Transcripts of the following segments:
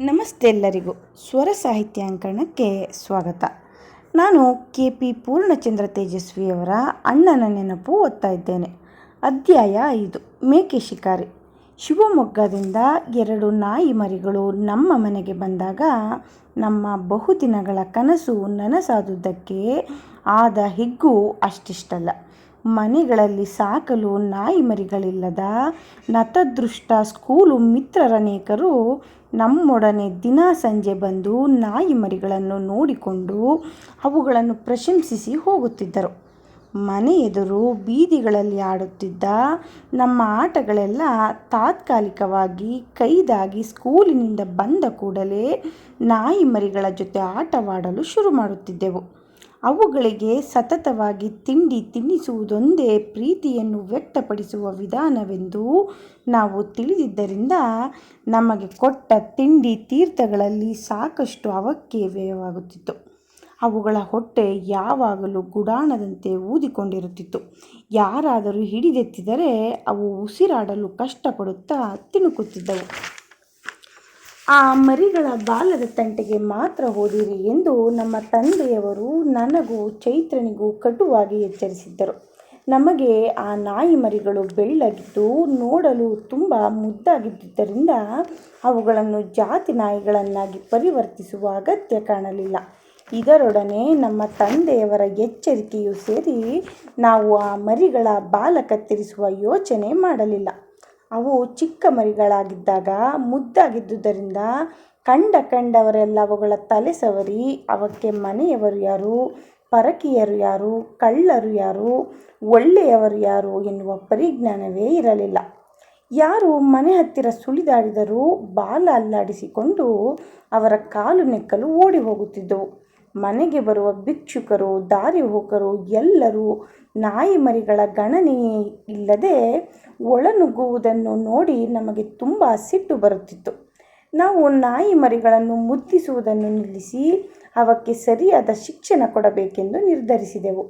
ನಮಸ್ತೆ ಎಲ್ಲರಿಗೂ ಸ್ವರ ಸಾಹಿತ್ಯ ಅಂಕಣಕ್ಕೆ ಸ್ವಾಗತ. ನಾನು ಕೆ ಪಿ ಪೂರ್ಣಚಂದ್ರ ತೇಜಸ್ವಿಯವರ ಅಣ್ಣನ ನೆನಪು ಓದ್ತಾ ಇದ್ದೇನೆ. ಅಧ್ಯಾಯ ಐದು, ಮೇಕೆ ಶಿಕಾರಿ. ಶಿವಮೊಗ್ಗದಿಂದ ಎರಡು ನಾಯಿ ಮರಿಗಳು ನಮ್ಮ ಮನೆಗೆ ಬಂದಾಗ ನಮ್ಮ ಬಹುದಿನಗಳ ಕನಸು ನನಸಾದುದಕ್ಕೆ ಆದ ಹಿಗ್ಗು ಅಷ್ಟಿಷ್ಟಲ್ಲ. ಮನೆಗಳಲ್ಲಿ ಸಾಕಲು ನಾಯಿ ಮರಿಗಳಿಲ್ಲದ ನತದೃಷ್ಟ ಸ್ಕೂಲು ಮಿತ್ರರನೇಕರು ನಮ್ಮೊಡನೆ ದಿನ ಸಂಜೆ ಬಂದು ನಾಯಿ ಮರಿಗಳನ್ನು ನೋಡಿಕೊಂಡು ಅವುಗಳನ್ನು ಪ್ರಶಂಸಿಸಿ ಹೋಗುತ್ತಿದ್ದರು. ಮನೆ ಎದುರು ಬೀದಿಗಳಲ್ಲಿ ಆಡುತ್ತಿದ್ದ ನಮ್ಮ ಆಟಗಳೆಲ್ಲ ತಾತ್ಕಾಲಿಕವಾಗಿ ಕೈದಾಗಿ ಸ್ಕೂಲಿನಿಂದ ಬಂದ ಕೂಡಲೇ ನಾಯಿ ಮರಿಗಳ ಜೊತೆ ಆಟವಾಡಲು ಶುರು ಮಾಡುತ್ತಿದ್ದೆವು. ಅವುಗಳಿಗೆ ಸತತವಾಗಿ ತಿಂಡಿ ತಿನ್ನಿಸುವುದೊಂದೇ ಪ್ರೀತಿಯನ್ನು ವ್ಯಕ್ತಪಡಿಸುವ ವಿಧಾನವೆಂದು ನಾವು ತಿಳಿದಿದ್ದರಿಂದ ನಮಗೆ ಕೊಟ್ಟ ತಿಂಡಿ ತೀರ್ಥಗಳಲ್ಲಿ ಸಾಕಷ್ಟು ಅವಕ್ಕೆ ವ್ಯಯವಾಗುತ್ತಿತ್ತು. ಅವುಗಳ ಹೊಟ್ಟೆ ಯಾವಾಗಲೂ ಗುಡಾಣದಂತೆ ಊದಿಕೊಂಡಿರುತ್ತಿತ್ತು. ಯಾರಾದರೂ ಹಿಡಿದೆತ್ತಿದರೆ ಅವು ಉಸಿರಾಡಲು ಕಷ್ಟಪಡುತ್ತಾ ತಿಣುಕುತ್ತಿದ್ದವು ಆ ಮರಿಗಳ ಬಾಲದ ತಂಟೆಗೆ ಮಾತ್ರ ಹೋದಿರಿ ಎಂದು ನಮ್ಮ ತಂದೆಯವರು ನನಗೂ ಚೈತ್ರನಿಗೂ ಕಟುವಾಗಿ ಎಚ್ಚರಿಸಿದ್ದರು. ನಮಗೆ ಆ ನಾಯಿ ಮರಿಗಳು ಬೆಳ್ಳಗಿದ್ದು ನೋಡಲು ತುಂಬ ಮುದ್ದಾಗಿದ್ದರಿಂದ ಅವುಗಳನ್ನು ಜಾತಿ ನಾಯಿಗಳನ್ನಾಗಿ ಪರಿವರ್ತಿಸುವ ಅಗತ್ಯ ಕಾಣಲಿಲ್ಲ. ಇದರೊಡನೆ ನಮ್ಮ ತಂದೆಯವರ ಎಚ್ಚರಿಕೆಯೂ ಸೇರಿ ನಾವು ಆ ಮರಿಗಳ ಬಾಲ ಕತ್ತರಿಸುವ ಯೋಚನೆ ಮಾಡಲಿಲ್ಲ. ಅವು ಚಿಕ್ಕ ಮರಿಗಳಾಗಿದ್ದಾಗ ಮುದ್ದಾಗಿದ್ದುದರಿಂದ ಕಂಡ ಕಂಡವರೆಲ್ಲ ಅವುಗಳ ತಲೆ ಸವರಿ ಅವಕ್ಕೆ ಮನೆಯವರು ಯಾರು, ಪರಕೀಯರು ಯಾರು, ಕಳ್ಳರು ಯಾರು, ಒಳ್ಳೆಯವರು ಯಾರು ಎನ್ನುವ ಪರಿಜ್ಞಾನವೇ ಇರಲಿಲ್ಲ. ಯಾರು ಮನೆ ಹತ್ತಿರ ಸುಳಿದಾಡಿದರೂ ಬಾಲ ಅಲ್ಲಾಡಿಸಿಕೊಂಡು ಅವರ ಕಾಲು ನೆಕ್ಕಲು ಓಡಿ ಹೋಗುತ್ತಿದ್ದವು. ಮನೆಗೆ ಬರುವ ಭಿಕ್ಷುಕರು, ದಾರಿ ಹೋಕರು ಎಲ್ಲರೂ ನಾಯಿ ಮರಿಗಳ ಗಣನೆಯೇ ಇಲ್ಲದೆ ಒಳನುಗ್ಗುವುದನ್ನು ನೋಡಿ ನಮಗೆ ತುಂಬ ಸಿಟ್ಟು ಬರುತ್ತಿತ್ತು. ನಾವು ನಾಯಿ ಮರಿಗಳನ್ನು ಮುದ್ದಿಸುವುದನ್ನು ನಿಲ್ಲಿಸಿ ಅವಕ್ಕೆ ಸರಿಯಾದ ಶಿಕ್ಷಣ ಕೊಡಬೇಕೆಂದು ನಿರ್ಧರಿಸಿದೆವು.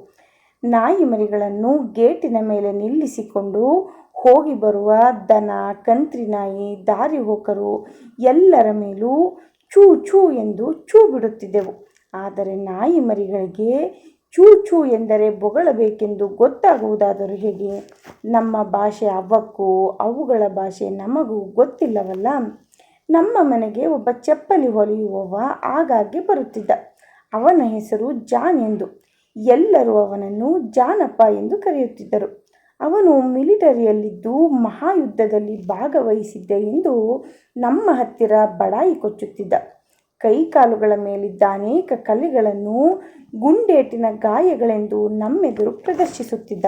ನಾಯಿ ಮರಿಗಳನ್ನು ಗೇಟಿನ ಮೇಲೆ ನಿಲ್ಲಿಸಿಕೊಂಡು ಹೋಗಿ ಬರುವ ದನ, ಕಂತ್ರಿ ನಾಯಿ, ದಾರಿ ಹೋಕರು ಎಲ್ಲರ ಮೇಲೂ ಚೂ ಚೂ ಎಂದು ಚೂ ಬಿಡುತ್ತಿದ್ದೆವು. ಆದರೆ ನಾಯಿ ಮರಿಗಳಿಗೆ ಚೂ ಚೂ ಎಂದರೆ ಬೊಗಳಬೇಕೆಂದು ಗೊತ್ತಾಗುವುದಾದರೂ ಹೇಗೆ? ನಮ್ಮ ಭಾಷೆ ಅವಕ್ಕೂ ಅವುಗಳ ಭಾಷೆ ನಮಗೂ ಗೊತ್ತಿಲ್ಲವಲ್ಲ? ನಮ್ಮ ಮನೆಗೆ ಒಬ್ಬ ಚಪ್ಪಲಿ ಹೊಲಿಯುವವ ಆಗಾಗ್ಗೆ ಬರುತ್ತಿದ್ದ. ಅವನ ಹೆಸರು ಜಾನ್ ಎಂದು. ಎಲ್ಲರೂ ಅವನನ್ನು ಜಾನಪ್ಪ ಎಂದು ಕರೆಯುತ್ತಿದ್ದರು. ಅವನು ಮಿಲಿಟರಿಯಲ್ಲಿದ್ದು ಮಹಾಯುದ್ಧದಲ್ಲಿ ಭಾಗವಹಿಸಿದ್ದ ಎಂದು ನಮ್ಮ ಹತ್ತಿರ ಬಡಾಯಿ ಕೊಚ್ಚುತ್ತಿದ್ದ. ಕೈಕಾಲುಗಳ ಮೇಲಿದ್ದ ಅನೇಕ ಕಲೆಗಳನ್ನು ಗುಂಡೇಟಿನ ಗಾಯಗಳೆಂದು ನಮ್ಮೆದುರು ಪ್ರದರ್ಶಿಸುತ್ತಿದ್ದ.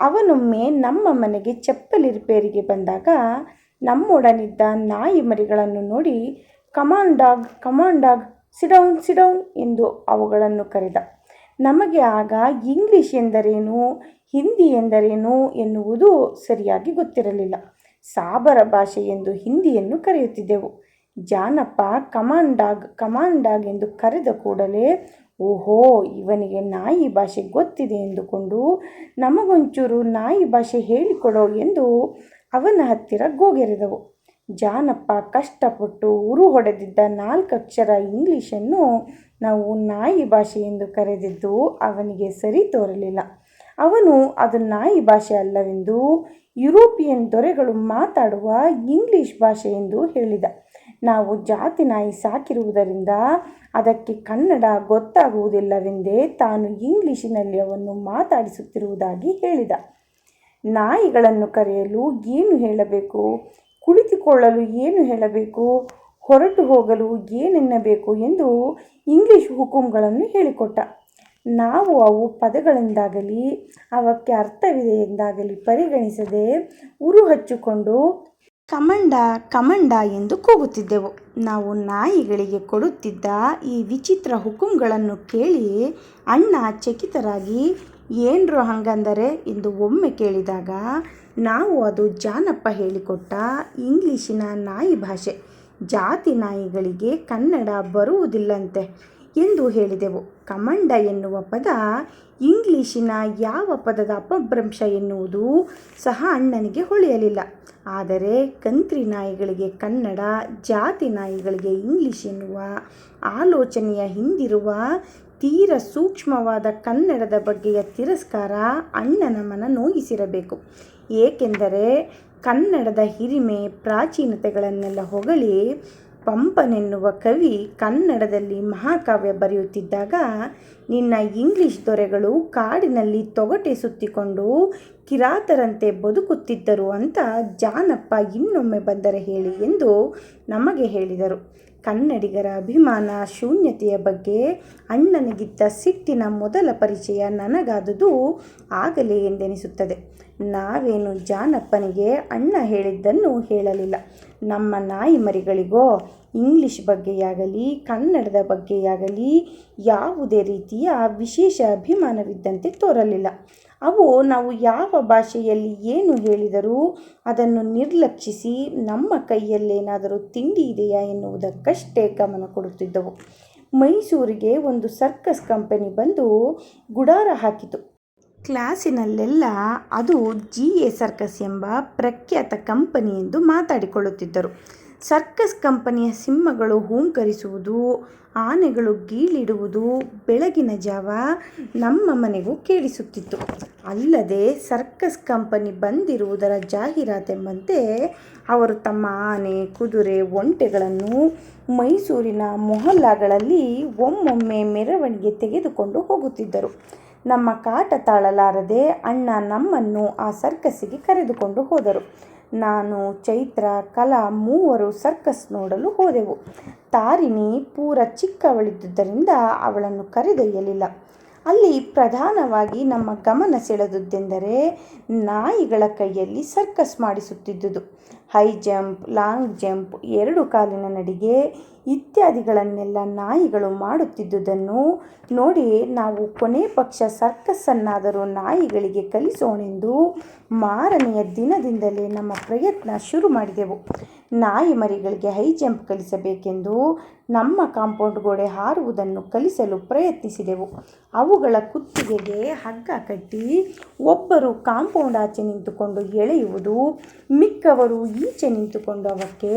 ಅವನೊಮ್ಮೆ ನಮ್ಮ ಮನೆಗೆ ಚಪ್ಪಲಿ ರಿಪೇರಿಗೆ ಬಂದಾಗ ನಮ್ಮೊಡನಿದ್ದ ನಾಯಿ ಮರಿಗಳನ್ನು ನೋಡಿ, ಕಮಾಂಡಾಗ್ ಕಮಾಂಡಾಗ್, ಸಿಡೌನ್ ಸಿಡೌನ್ ಎಂದು ಅವುಗಳನ್ನು ಕರೆದ. ನಮಗೆ ಆಗ ಇಂಗ್ಲಿಷ್ ಎಂದರೇನು, ಹಿಂದಿ ಎಂದರೇನು ಎನ್ನುವುದು ಸರಿಯಾಗಿ ಗೊತ್ತಿರಲಿಲ್ಲ. ಸಾಬರ ಭಾಷೆ ಎಂದು ಹಿಂದಿಯನ್ನು ಕರೆಯುತ್ತಿದ್ದೆವು. ಜಾನಪ್ಪ, ಕಮಾಂಡಾಗ್ ಕಮಾಂಡಾಗ್ ಎಂದು ಕರೆದ ಕೂಡಲೇ, ಓಹೋ, ಇವನಿಗೆ ನಾಯಿ ಭಾಷೆ ಗೊತ್ತಿದೆ ಎಂದುಕೊಂಡು ನಮಗೊಂಚೂರು ನಾಯಿ ಭಾಷೆ ಹೇಳಿಕೊಡೋ ಎಂದು ಅವನ ಹತ್ತಿರ ಗೋಗೆರೆದವು. ಜಾನಪ್ಪ ಕಷ್ಟಪಟ್ಟು ಉರು ಹೊಡೆದಿದ್ದ ನಾಲ್ಕಕ್ಷರ ಇಂಗ್ಲೀಷನ್ನು ನಾವು ನಾಯಿ ಭಾಷೆ ಎಂದು ಕರೆದಿದ್ದು ಅವನಿಗೆ ಸರಿ ತೋರಲಿಲ್ಲ. ಅವನು, ಅದು ನಾಯಿ ಭಾಷೆ ಅಲ್ಲವೆಂದು ಯುರೋಪಿಯನ್ ದೊರೆಗಳು ಮಾತಾಡುವ ಇಂಗ್ಲೀಷ್ ಭಾಷೆ ಎಂದು ಹೇಳಿದ. ನಾವು ಜಾತಿ ನಾಯಿ ಸಾಕಿರುವುದರಿಂದ ಅದಕ್ಕೆ ಕನ್ನಡ ಗೊತ್ತಾಗುವುದಿಲ್ಲವೆಂದೇ ತಾನು ಇಂಗ್ಲಿಷಿನಲ್ಲಿ ಅವನ್ನು ಮಾತಾಡಿಸುತ್ತಿರುವುದಾಗಿ ಹೇಳಿದ. ನಾಯಿಗಳನ್ನು ಕರೆಯಲು ಏನು ಹೇಳಬೇಕು? ಕುಳಿತುಕೊಳ್ಳಲು ಏನು ಹೇಳಬೇಕು? ಹೊರಟು ಹೋಗಲು ಏನೆನ್ನಬೇಕು ಎಂದು ಇಂಗ್ಲೀಷ್ ಹುಕುಂಗಳನ್ನು ಹೇಳಿಕೊಟ್ಟ. ನಾವು ಅವು ಪದಗಳಿಂದಾಗಲಿ, ಅವಕ್ಕೆ ಅರ್ಥವಿದೆ ಎಂದಾಗಲಿ ಪರಿಗಣಿಸದೆ ಉರು ಹಚ್ಚಿಕೊಂಡು ಕಮಂಡ ಕಮಂಡ ಎಂದು ಕೂಗುತ್ತಿದ್ದೆವು. ನಾವು ನಾಯಿಗಳಿಗೆ ಕೊಡುತ್ತಿದ್ದ ಈ ವಿಚಿತ್ರ ಹುಕುಂಗಳನ್ನು ಕೇಳಿ ಅಣ್ಣ ಚಕಿತರಾಗಿ, ಏನ್ರು ಹಂಗಂದರೆ? ಎಂದು ಒಮ್ಮೆ ಕೇಳಿದಾಗ, ನಾವು ಅದು ಜಾನಪ್ಪ ಹೇಳಿಕೊಟ್ಟ ಇಂಗ್ಲೀಷಿನ ನಾಯಿ ಭಾಷೆ. ಜಾತಿ ನಾಯಿಗಳಿಗೆ ಕನ್ನಡ ಬರುವುದಿಲ್ಲಂತೆ ಎಂದು ಹೇಳಿದೆವು. ಕಮಂಡ ಎನ್ನುವ ಪದ ಇಂಗ್ಲೀಷಿನ ಯಾವ ಪದದ ಅಪಭ್ರಂಶ ಎನ್ನುವುದು ಸಹ ಅಣ್ಣನಿಗೆ ಹೊಳೆಯಲಿಲ್ಲ. ಆದರೆ ಕಂತ್ರಿ ನಾಯಿಗಳಿಗೆ ಕನ್ನಡ, ಜಾತಿ ನಾಯಿಗಳಿಗೆ ಇಂಗ್ಲಿಷ್ ಎನ್ನುವ ಆಲೋಚನೆಯ ಹಿಂದಿರುವ ತೀರ ಸೂಕ್ಷ್ಮವಾದ ಕನ್ನಡದ ಬಗ್ಗೆಯ ತಿರಸ್ಕಾರ ಅಣ್ಣನ ಮನ ನೋಯಿಸಿರಬೇಕು. ಏಕೆಂದರೆ ಕನ್ನಡದ ಹಿರಿಮೆ ಪ್ರಾಚೀನತೆಗಳನ್ನೆಲ್ಲ ಹೊಗಳಿ ಪಂಪನೆನ್ನುವ ಕವಿ ಕನ್ನಡದಲ್ಲಿ ಮಹಾಕಾವ್ಯ ಬರೆಯುತ್ತಿದ್ದಾಗ, ನಿನ್ನ ಇಂಗ್ಲಿಷ್ ದೊರೆಗಳು ಕಾಡಿನಲ್ಲಿ ತೊಗಟೆ ಸುತ್ತಿಕೊಂಡು ಕಿರಾತರಂತೆ ಬದುಕುತ್ತಿದ್ದರು ಅಂತ ಜಾನಪ್ಪ ಇನ್ನೊಮ್ಮೆ ಬಂದರೆ ಹೇಳಿ ಎಂದು ನಮಗೆ ಹೇಳಿದರು. ಕನ್ನಡಿಗರ ಅಭಿಮಾನ ಶೂನ್ಯತೆಯ ಬಗ್ಗೆ ಅಣ್ಣನಿಗಿದ್ದ ಸಿಟ್ಟಿನ ಮೊದಲ ಪರಿಚಯ ನನಗಾದುದು ಆಗಲೇ ಎಂದೆನಿಸುತ್ತದೆ. ನಾವೇನು ಜಾನಪ್ಪನಿಗೆ ಅಣ್ಣ ಹೇಳಿದ್ದನ್ನು ಹೇಳಲಿಲ್ಲ. ನಮ್ಮ ನಾಯಿ ಮರಿಗಳಿಗೋ, ಇಂಗ್ಲಿಷ್ ಬಗ್ಗೆಯಾಗಲಿ, ಕನ್ನಡದ ಬಗ್ಗೆಯಾಗಲಿ ಯಾವುದೇ ರೀತಿಯ ವಿಶೇಷ ಅಭಿಮಾನವಿದ್ದಂತೆ ತೋರಲಿಲ್ಲ. ಅವು ನಾವು ಯಾವ ಭಾಷೆಯಲ್ಲಿ ಏನು ಹೇಳಿದರೂ ಅದನ್ನು ನಿರ್ಲಕ್ಷಿಸಿ ನಮ್ಮ ಕೈಯಲ್ಲೇನಾದರೂ ತಿಂಡಿ ಇದೆಯಾ ಎನ್ನುವುದಕ್ಕಷ್ಟೇ ಗಮನ ಕೊಡುತ್ತಿದ್ದವು. ಮೈಸೂರಿಗೆ ಒಂದು ಸರ್ಕಸ್ ಕಂಪನಿ ಬಂದು ಗುಡಾರ ಹಾಕಿತು. ಕ್ಲಾಸಿನಲ್ಲೆಲ್ಲ ಅದು ಜಿ ಎ ಸರ್ಕಸ್ ಎಂಬ ಪ್ರಖ್ಯಾತ ಕಂಪನಿ ಎಂದು ಮಾತಾಡಿಕೊಳ್ಳುತ್ತಿದ್ದರು. ಸರ್ಕಸ್ ಕಂಪನಿಯ ಸಿಂಹಗಳು ಹೂಂಕರಿಸುವುದು, ಆನೆಗಳು ಗೀಳಿಡುವುದು, ಬೆಳಗಿನ ಜಾವ ನಮ್ಮ ಮನೆಗೂ ಕೇಳಿಸುತ್ತಿತ್ತು. ಅಲ್ಲದೆ ಸರ್ಕಸ್ ಕಂಪನಿ ಬಂದಿರುವುದರ ಜಾಹೀರಾತೆಂಬಂತೆ ಅವರು ತಮ್ಮ ಆನೆ, ಕುದುರೆ, ಒಂಟೆಗಳನ್ನು ಮೈಸೂರಿನ ಮೊಹಲ್ಲಾಗಳಲ್ಲಿ ಒಮ್ಮೊಮ್ಮೆ ಮೆರವಣಿಗೆ ತೆಗೆದುಕೊಂಡು ಹೋಗುತ್ತಿದ್ದರು. ನಮ್ಮ ಕಾಟ ತಾಳಲಾರದೆ ಅಣ್ಣ ನಮ್ಮನ್ನು ಆ ಸರ್ಕಸ್ಸಿಗೆ ಕರೆದುಕೊಂಡು ಹೋದರು. ನಾನು, ಚೈತ್ರ, ಕಲಾ ಮೂವರು ಸರ್ಕಸ್ ನೋಡಲು ಹೋದೆವು. ತಾರಿಣಿ ಪೂರ ಚಿಕ್ಕವಳಿದ್ದುದರಿಂದ ಅವಳನ್ನು ಕರೆದೊಯ್ಯಲಿಲ್ಲ. ಅಲ್ಲಿ ಪ್ರಧಾನವಾಗಿ ನಮ್ಮ ಗಮನ ಸೆಳೆದುದೆಂದರೆ ನಾಯಿಗಳ ಕೈಯಲ್ಲಿ ಸರ್ಕಸ್ ಮಾಡಿಸುತ್ತಿದ್ದುದು. ಹೈ ಜಂಪ್, ಲಾಂಗ್ ಜಂಪ್, ಎರಡು ಕಾಲಿನ ನಡಿಗೆ ಇತ್ಯಾದಿಗಳನ್ನೆಲ್ಲ ನಾಯಿಗಳು ಮಾಡುತ್ತಿದ್ದುದನ್ನು ನೋಡಿ ನಾವು ಕೊನೆ ಪಕ್ಷ ಸರ್ಕಸ್ಸನ್ನಾದರೂ ನಾಯಿಗಳಿಗೆ ಕಲಿಸೋಣೆಂದು ಮಾರನೆಯ ದಿನದಿಂದಲೇ ನಮ್ಮ ಪ್ರಯತ್ನ ಶುರು ಮಾಡಿದೆವು. ನಾಯಿ ಮರಿಗಳಿಗೆ ಹೈ ಜಂಪ್ ಕಲಿಸಬೇಕೆಂದು ನಮ್ಮ ಕಾಂಪೌಂಡ್ ಗೋಡೆ ಹಾರುವುದನ್ನು ಕಲಿಸಲು ಪ್ರಯತ್ನಿಸಿದೆವು. ಅವುಗಳ ಕುತ್ತಿಗೆಗೆ ಹಗ್ಗ ಕಟ್ಟಿ ಒಬ್ಬರು ಕಾಂಪೌಂಡ್ ಆಚೆ ನಿಂತುಕೊಂಡು ಎಳೆಯುವುದು, ಮಿಕ್ಕವರು ಈಚೆ ನಿಂತುಕೊಂಡು ಅವಕ್ಕೆ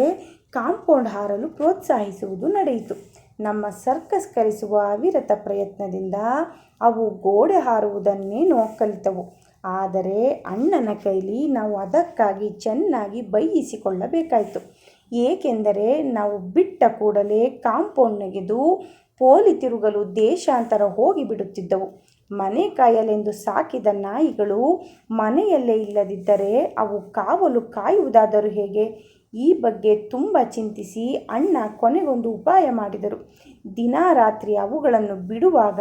ಕಾಂಪೌಂಡ್ ಹಾರಲು ಪ್ರೋತ್ಸಾಹಿಸುವುದು ನಡೆಯಿತು. ನಮ್ಮ ಸರ್ಕಸ್ ಕಲಿಸುವ ಅವಿರತ ಪ್ರಯತ್ನದಿಂದ ಅವು ಗೋಡೆ ಹಾರುವುದನ್ನೇನೋ ಕಲಿತವು. ಆದರೆ ಅಣ್ಣನ ಕೈಲಿ ನಾವು ಅದಕ್ಕಾಗಿ ಚೆನ್ನಾಗಿ ಬೈಯಿಸಿಕೊಳ್ಳಬೇಕಾಯಿತು. ಏಕೆಂದರೆ ನಾವು ಬಿಟ್ಟ ಕೂಡಲೇ ಕಾಂಪೌಂಡ್ ನೆಗೆದು ಪೋಲಿ ತಿರುಗಲು ದೇಶಾಂತರ ಹೋಗಿಬಿಡುತ್ತಿದ್ದವು. ಮನೆ ಕಾಯಲೆಂದು ಸಾಕಿದ ನಾಯಿಗಳು ಮನೆಯಲ್ಲೇ ಇಲ್ಲದಿದ್ದರೆ ಅವು ಕಾವಲು ಕಾಯುವುದಾದರೂ ಹೇಗೆ? ಈ ಬಗ್ಗೆ ತುಂಬ ಚಿಂತಿಸಿ ಅಣ್ಣ ಕೊನೆಗೊಂದು ಉಪಾಯ ಮಾಡಿದರು. ದಿನ ರಾತ್ರಿ ಅವುಗಳನ್ನು ಬಿಡುವಾಗ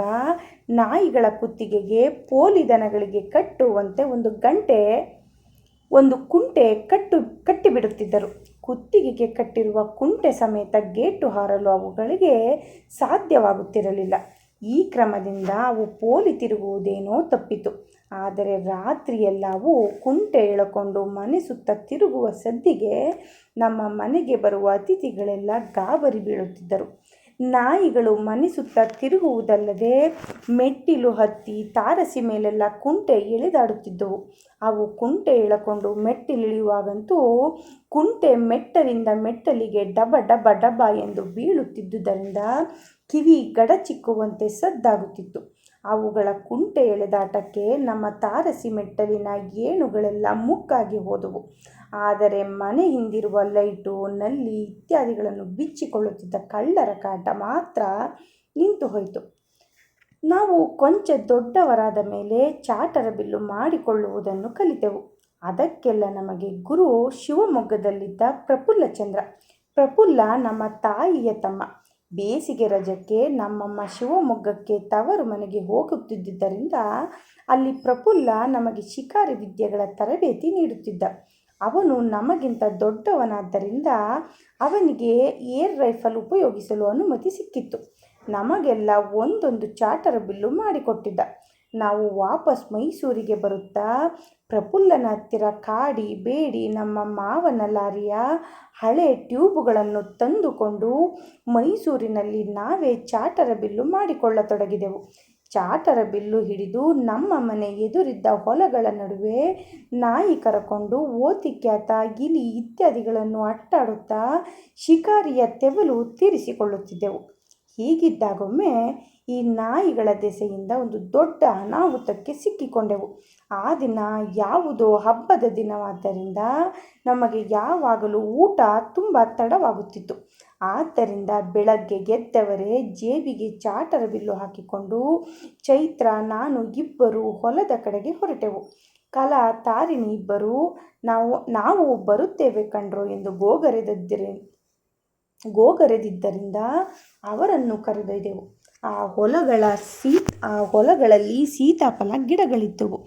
ನಾಯಿಗಳ ಕುತ್ತಿಗೆಗೆ ಪೋಲಿ ದನಗಳಿಗೆ ಕಟ್ಟುವಂತೆ ಒಂದು ಗಂಟೆ, ಒಂದು ಕುಂಟೆ ಕಟ್ಟು, ಕಟ್ಟಿಬಿಡುತ್ತಿದ್ದರು. ಕುತ್ತಿಗೆಗೆ ಕಟ್ಟಿರುವ ಕುಂಟೆ ಸಮೇತ ಗೇಟು ಹಾರಲು ಅವುಗಳಿಗೆ ಸಾಧ್ಯವಾಗುತ್ತಿರಲಿಲ್ಲ. ಈ ಕ್ರಮದಿಂದ ಅವು ಪೋಲಿ ತಿರುಗುವುದೇನೋ ತಪ್ಪಿತು. ಆದರೆ ರಾತ್ರಿಯೆಲ್ಲವೂ ಕುಂಟೆ ಎಳಕೊಂಡು ಮನೆ ಸುತ್ತ ತಿರುಗುವ ಸದ್ದಿಗೆ ನಮ್ಮ ಮನೆಗೆ ಬರುವ ಅತಿಥಿಗಳೆಲ್ಲ ಗಾಬರಿ ಬೀಳುತ್ತಿದ್ದರು. ನಾಯಿಗಳು ಮನೆ ಸುತ್ತ ತಿರುಗುವುದಲ್ಲದೆ ಮೆಟ್ಟಿಲು ಹತ್ತಿ ತಾರಸಿ ಮೇಲೆಲ್ಲ ಕುಂಟೆ ಎಳೆದಾಡುತ್ತಿದ್ದವು. ಅವು ಕುಂಟೆ ಎಳಕೊಂಡು ಮೆಟ್ಟಿಲಿಳಿಯುವಾಗಂತೂ ಕುಂಟೆ ಮೆಟ್ಟಲಿಂದ ಮೆಟ್ಟಲಿಗೆ ಡಬ ಡಬ ಡಬ ಎಂದು ಬೀಳುತ್ತಿದ್ದುದರಿಂದ ಕಿವಿ ಗಡಚಿಕ್ಕುವಂತೆ ಸದ್ದಾಗುತ್ತಿತ್ತು. ಅವುಗಳ ಕುಂಟೆ ಎಳೆದಾಟಕ್ಕೆ ನಮ್ಮ ತಾರಸಿ ಮೆಟ್ಟಲಿನ ಏಣುಗಳೆಲ್ಲ ಮುಕ್ಕಾಗಿ ಹೋದವು. ಆದರೆ ಮನೆ ಹಿಂದಿರುವ ಲೈಟು, ನಲ್ಲಿ ಇತ್ಯಾದಿಗಳನ್ನು ಬಿಚ್ಚಿಕೊಳ್ಳುತ್ತಿದ್ದ ಕಳ್ಳರ ಕಾಟ ಮಾತ್ರ ನಿಂತು ಹೋಯಿತು. ನಾವು ಕೊಂಚ ದೊಡ್ಡವರಾದ ಮೇಲೆ ಚಾಟರ ಬಿಲ್ಲು ಮಾಡಿಕೊಳ್ಳುವುದನ್ನು ಕಲಿತೆವು. ಅದಕ್ಕೆಲ್ಲ ನಮಗೆ ಗುರು ಶಿವಮೊಗ್ಗದಲ್ಲಿದ್ದ ಪ್ರಫುಲ್ಲ ಚಂದ್ರ ಪ್ರಫುಲ್ಲ ನಮ್ಮ ತಾಯಿಯ ತಮ್ಮ. ಬೇಸಿಗೆ ರಜಕ್ಕೆ ನಮ್ಮಮ್ಮ ಶಿವಮೊಗ್ಗಕ್ಕೆ ತವರು ಮನೆಗೆ ಹೋಗುತ್ತಿದ್ದರಿಂದ ಅಲ್ಲಿ ಪ್ರಫುಲ್ಲ ನಮಗೆ ಶಿಕಾರಿ ವಿದ್ಯೆಗಳ ತರಬೇತಿ ನೀಡುತ್ತಿದ್ದ. ಅವನು ನಮಗಿಂತ ದೊಡ್ಡವನಾದ್ದರಿಂದ ಅವನಿಗೆ ಏರ್ ರೈಫಲ್ ಉಪಯೋಗಿಸಲು ಅನುಮತಿ ಸಿಕ್ಕಿತ್ತು. ನಮಗೆಲ್ಲ ಒಂದೊಂದು ಚಾಟರ ಬಿಲ್ಲು ಮಾಡಿಕೊಟ್ಟಿದ್ದ. ನಾವು ವಾಪಸ್ ಮೈಸೂರಿಗೆ ಬರುತ್ತಾ? ಪ್ರಫುಲ್ಲನ ಹತ್ತಿರ ಕಾಡಿ ಬೇಡಿ, ನಮ್ಮ ಮಾವನ ಲಾರಿಯ ಹಳೆ ಟ್ಯೂಬ್ಗಳನ್ನು ತಂದುಕೊಂಡು ಮೈಸೂರಿನಲ್ಲಿ ನಾವೇ ಚಾಟರ ಬಿಲ್ಲು ಮಾಡಿಕೊಳ್ಳತೊಡಗಿದೆವು. ಚಾಟರ ಬಿಲ್ಲು ಹಿಡಿದು ನಮ್ಮ ಮನೆ ಎದುರಿದ್ದ ಹೊಲಗಳ ನಡುವೆ ನಾಯಿ ಕರಕೊಂಡು ಓತಿಕ್ಯಾತ ಗಿಲಿ ಇತ್ಯಾದಿಗಳನ್ನು ಅಟ್ಟಾಡುತ್ತಾ ಶಿಕಾರಿಯ ತೆವಲು ತೀರಿಸಿಕೊಳ್ಳುತ್ತಿದ್ದೆವು. ಹೀಗಿದ್ದಾಗೊಮ್ಮೆ ಈ ನಾಯಿಗಳ ದೆಸೆಯಿಂದ ಒಂದು ದೊಡ್ಡ ಅನಾಹುತಕ್ಕೆ ಸಿಕ್ಕಿಕೊಂಡೆವು. ಆ ದಿನ ಯಾವುದೋ ಹಬ್ಬದ ದಿನವಾದ್ದರಿಂದ ನಮಗೆ ಯಾವಾಗಲೂ ಊಟ ತುಂಬ ತಡವಾಗುತ್ತಿತ್ತು. ಆದ್ದರಿಂದ ಬೆಳಗ್ಗೆ ಗೆದ್ದವರೇ ಜೇಬಿಗೆ ಚಾಟರ ಬಿಲ್ಲು ಹಾಕಿಕೊಂಡು ಚೈತ್ರ, ನಾನು ಇಬ್ಬರು ಹೊಲದ ಕಡೆಗೆ ಹೊರಟೆವು. ಕಲಾ, ತಾರಿಣಿ ಇಬ್ಬರು, ನಾವು ನಾವು ಬರುತ್ತೇವೆ ಕಣ್ರೋ ಎಂದು ಗೋಗರೆದಿದ್ದರೆ, ಗೋಗರೆದಿದ್ದರಿಂದ ಅವರನ್ನು ಕರೆದೊಯ್ದೆವು. ಆ ಹೊಲಗಳ ಸೀ ಆ ಹೊಲಗಳಲ್ಲಿ ಸೀತಾಫಲ ಗಿಡಗಳಿದ್ದವು.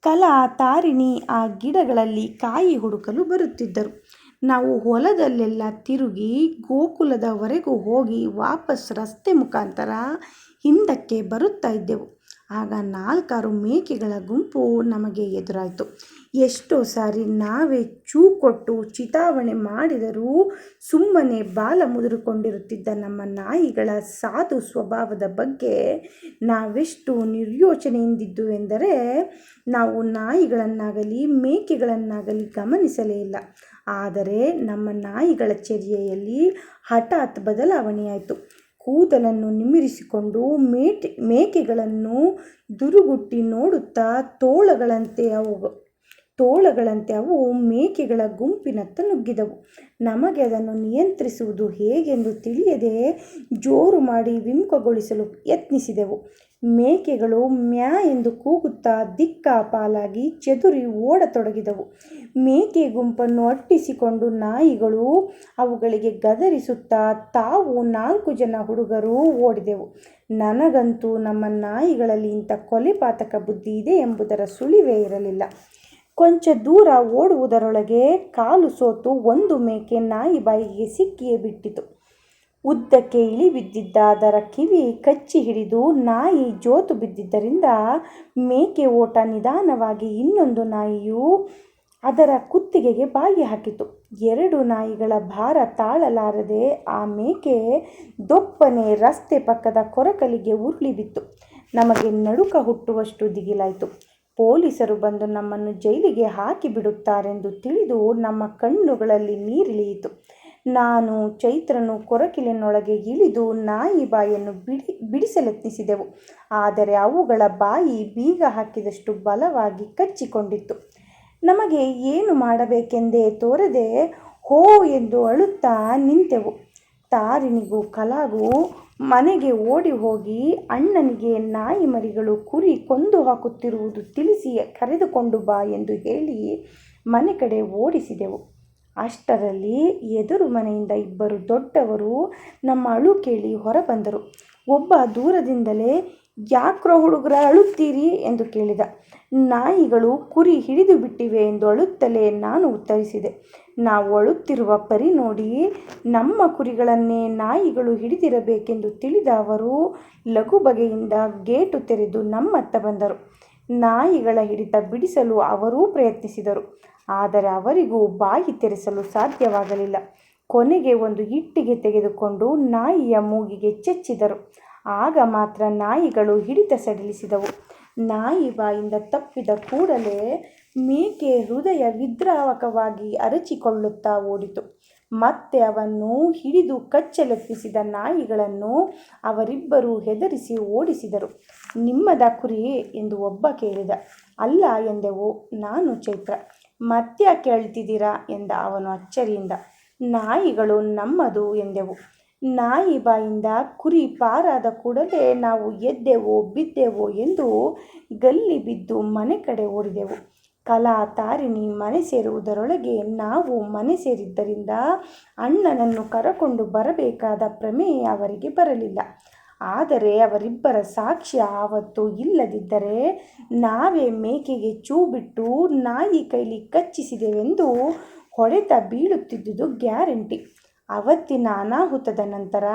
ಕಲಾ, ತಾರಿಣಿ ಆ ಗಿಡಗಳಲ್ಲಿ ಕಾಯಿ ಹುಡುಕಲು ಬರುತ್ತಿದ್ದರು. ನಾವು ಹೊಲದಲ್ಲೆಲ್ಲ ತಿರುಗಿ ಗೋಕುಲದವರೆಗೂ ಹೋಗಿ ವಾಪಸ್ ರಸ್ತೆ ಮುಖಾಂತರ ಹಿಂದಕ್ಕೆ ಬರುತ್ತಾ ಇದ್ದೆವು. ಆಗ ನಾಲ್ಕಾರು ಮೇಕೆಗಳ ಗುಂಪು ನಮಗೆ ಎದುರಾಯಿತು. ಎಷ್ಟೋ ಸಾರಿ ನಾವೇ ಚೂ ಕೊಟ್ಟು ಚಿತಾವಣೆ ಮಾಡಿದರೂ ಸುಮ್ಮನೆ ಬಾಲ ಮುದುರಿಕೊಂಡಿರುತ್ತಿದ್ದ ನಮ್ಮ ನಾಯಿಗಳ ಸಾಧು ಸ್ವಭಾವದ ಬಗ್ಗೆ ನಾವೆಷ್ಟು ನಿರ್ಯೋಚನೆಯಿಂದಿದ್ದು ಎಂದರೆ ನಾವು ನಾಯಿಗಳನ್ನಾಗಲಿ ಮೇಕೆಗಳನ್ನಾಗಲಿ ಗಮನಿಸಲೇ ಇಲ್ಲ. ಆದರೆ ನಮ್ಮ ನಾಯಿಗಳ ಚರ್ಯೆಯಲ್ಲಿ ಹಠಾತ್ ಬದಲಾವಣೆಯಾಯಿತು. ಕೂದಲನ್ನು ನಿಮಿರಿಸಿಕೊಂಡು ಮೇಟೆ, ಮೇಕೆಗಳನ್ನು ದುರುಗುಟ್ಟಿ ನೋಡುತ್ತಾ ತೋಳಗಳಂತೆ ಅವು ತೋಳಗಳಂತೆ ಅವು ಮೇಕೆಗಳ ಗುಂಪಿನತ್ತ ನುಗ್ಗಿದವು. ನಮಗೆ ಅದನ್ನು ನಿಯಂತ್ರಿಸುವುದು ಹೇಗೆಂದು ತಿಳಿಯದೆ ಜೋರು ಮಾಡಿ ವಿಮುಖಗೊಳಿಸಲು ಯತ್ನಿಸಿದೆವು. ಮೇಕೆಗಳು ಮ್ಯಾ ಎಂದು ಕೂಗುತ್ತಾ ದಿಕ್ಕಾಪಾಲಾಗಿ ಚದುರಿ ಓಡತೊಡಗಿದವು. ಮೇಕೆ ಗುಂಪನ್ನು ಅಟ್ಟಿಸಿಕೊಂಡು ನಾಯಿಗಳು ಅವುಗಳಿಗೆ ಗದರಿಸುತ್ತಾ ತಾವು ನಾಲ್ಕು ಜನ ಹುಡುಗರು ಓಡಿದೆವು. ನನಗಂತೂ ನಮ್ಮ ನಾಯಿಗಳಲ್ಲಿ ಇಂಥ ಕೊಲೆಪಾತಕ ಬುದ್ಧಿ ಇದೆ ಎಂಬುದರ ಸುಳಿವೇ ಇರಲಿಲ್ಲ. ಕೊಂಚ ದೂರ ಓಡುವುದರೊಳಗೆ ಕಾಲು ಸೋತು ಒಂದು ಮೇಕೆ ನಾಯಿ ಬಾಯಿಗೆ ಸಿಕ್ಕಿಯೇ ಬಿಟ್ಟಿತು. ಉದ್ದಕ್ಕೆ ಇಳಿಬಿದ್ದಿದ್ದ ಅದರ ಕಿವಿ ಕಚ್ಚಿ ಹಿಡಿದು ನಾಯಿ ಜೋತು ಬಿದ್ದಿದ್ದರಿಂದ ಮೇಕೆ ಓಟ ನಿಧಾನವಾಗಿ ಇನ್ನೊಂದು ನಾಯಿಯು ಅದರ ಕುತ್ತಿಗೆಗೆ ಬಾಯಿ ಹಾಕಿತು. ಎರಡು ನಾಯಿಗಳ ಭಾರ ತಾಳಲಾರದೆ ಆ ಮೇಕೆ ದೊಪ್ಪನೆ ರಸ್ತೆ ಪಕ್ಕದ ಕೊರಕಲಿಗೆ ಉರುಳಿ ಬಿತ್ತು ನಮಗೆ ನಡುಕ ಹುಟ್ಟುವಷ್ಟು ದಿಗಿಲಾಯಿತು. ಪೊಲೀಸರು ಬಂದು ನಮ್ಮನ್ನು ಜೈಲಿಗೆ ಹಾಕಿಬಿಡುತ್ತಾರೆಂದು ತಿಳಿದು ನಮ್ಮ ಕಣ್ಣುಗಳಲ್ಲಿ ನೀರಿಳಿಯಿತು. ನಾನು ಚೈತ್ರನು ಕೊರಕಿಲಿನೊಳಗೆ ಇಳಿದು ನಾಯಿ ಬಾಯನ್ನು ಬಿಡಿ ಬಿಡಿಸಲೆತ್ನಿಸಿದೆವು ಆದರೆ ಅವುಗಳ ಬಾಯಿ ಬೀಗ ಹಾಕಿದಷ್ಟು ಬಲವಾಗಿ ಕಚ್ಚಿಕೊಂಡಿತ್ತು. ನಮಗೆ ಏನು ಮಾಡಬೇಕೆಂದೇ ತೋರದೆ ಹೋ ಎಂದು ಅಳುತ್ತಾ ನಿಂತೆವು. ತಾರಿನಿಗೂ ಕಲಾಗೂ ಮನೆಗೆ ಓಡಿ ಹೋಗಿ ಅಣ್ಣನಿಗೆ ನಾಯಿ ಮರಿಗಳು ಕುರಿ ಕೊಂದು ಹಾಕುತ್ತಿರುವುದು ತಿಳಿಸಿ ಕರೆದುಕೊಂಡು ಬಾ ಎಂದು ಹೇಳಿ ಮನೆ ಕಡೆ ಓಡಿಸಿದೆವು. ಅಷ್ಟರಲ್ಲಿ ಎದುರು ಮನೆಯಿಂದ ಇಬ್ಬರು ದೊಡ್ಡವರು ನಮ್ಮ ಅಳು ಕೇಳಿ ಹೊರಬಂದರು. ಒಬ್ಬ ದೂರದಿಂದಲೇ, ಯಾಕ್ರೋ ಹುಡುಗರ ಅಳುತ್ತೀರಿ? ಎಂದು ಕೇಳಿದ. ನಾಯಿಗಳು ಕುರಿ ಹಿಡಿದು ಬಿಟ್ಟಿವೆ ಎಂದು ಅಳುತ್ತಲೇ ನಾನು ಉತ್ತರಿಸಿದೆ. ನಾವು ಅಳುತ್ತಿರುವ ಪರಿ ನೋಡಿ, ನಮ್ಮ ಕುರಿಗಳನ್ನೇ ನಾಯಿಗಳು ಹಿಡಿದಿರಬೇಕೆಂದು ತಿಳಿದ ಅವರು, ಲಘು ಬಗೆಯಿಂದ ಗೇಟು ತೆರೆದು ನಮ್ಮತ್ತ ಬಂದರು. ನಾಯಿಗಳ ಹಿಡಿತ ಬಿಡಿಸಲು ಅವರೂ ಪ್ರಯತ್ನಿಸಿದರು. ಆದರೆ ಅವರಿಗೂ ಬಾಯಿ ತೆರೆಸಲು ಸಾಧ್ಯವಾಗಲಿಲ್ಲ. ಕೊನೆಗೆ ಒಂದು ಇಟ್ಟಿಗೆ ತೆಗೆದುಕೊಂಡು ನಾಯಿಯ ಮೂಗಿಗೆ ಚೆಚ್ಚಿದರು. ಆಗ ಮಾತ್ರ ನಾಯಿಗಳು ಹಿಡಿತ ಸಡಿಲಿಸಿದವು. ನಾಯಿ ಬಾಯಿಂದ ತಪ್ಪಿದ ಕೂಡಲೇ ಮೇಕೆ ಹೃದಯ ವಿದ್ರಾವಕವಾಗಿ ಅರಚಿಕೊಳ್ಳುತ್ತಾ ಓಡಿತು. ಮತ್ತೆ ಅವನ್ನು ಹಿಡಿದು ಕಚ್ಚಲೆಪ್ಪಿಸಿದ ನಾಯಿಗಳನ್ನು ಅವರಿಬ್ಬರು ಹೆದರಿಸಿ ಓಡಿಸಿದರು. ನಿಮ್ಮದ ಕುರಿ ಎಂದು ಒಬ್ಬ ಕೇಳಿದ. ಅಲ್ಲ, ಎಂದೆವು. ನಾನು ಚೈತ್ರ. ಮತ್ತ್ಯಾಕೆ ಅಳ್ತಿದ್ದೀರಾ ಎಂದ ಅವನು ಅಚ್ಚರಿಯಿಂದ. ನಾಯಿಗಳು ನಮ್ಮದು, ಎಂದೆವು. ನಾಯಿ ಬಾಯಿಂದ ಕುರಿ ಪಾರಾದ ಕೂಡಲೇ ನಾವು ಎದ್ದೆವೋ, ಬಿದ್ದೆವೋ ಎಂದು ಗಲ್ಲಿ ಬಿದ್ದು ಮನೆ ಕಡೆ ಓಡಿದೆವು. ಕಲಾ ತಾರಿಣಿ ಮನೆ ಸೇರುವುದರೊಳಗೆ ನಾವು ಮನೆ ಸೇರಿದ್ದರಿಂದ ಅಣ್ಣನನ್ನು ಕರಕೊಂಡು ಬರಬೇಕಾದ ಪ್ರಮೇಯ ಅವರಿಗೆ ಬರಲಿಲ್ಲ. ಆದರೆ ಅವರಿಬ್ಬರ ಸಾಕ್ಷ್ಯ ಆವತ್ತು ಇಲ್ಲದಿದ್ದರೆ ನಾವೇ ಮೇಕೆಗೆ ಚೂ ಬಿಟ್ಟು ನಾಯಿ ಕೈಲಿ ಕಚ್ಚಿಸಿದೆವೆಂದು ಹೊಡೆತ ಬೀಳುತ್ತಿದ್ದುದು ಗ್ಯಾರಂಟಿ. ಅವತ್ತಿನ ಅನಾಹುತದ ನಂತರ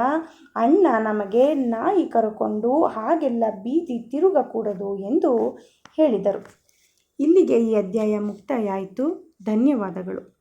ಅಣ್ಣ ನಮಗೆ ನಾಯಿ ಕರಕೊಂಡು ಹಾಗೆಲ್ಲ ಬೀದಿ ತಿರುಗಕೂಡದು ಎಂದು ಹೇಳಿದರು. ಇಲ್ಲಿಗೆ ಈ ಅಧ್ಯಾಯ ಮುಕ್ತಾಯ ಆಯಿತು. ಧನ್ಯವಾದಗಳು.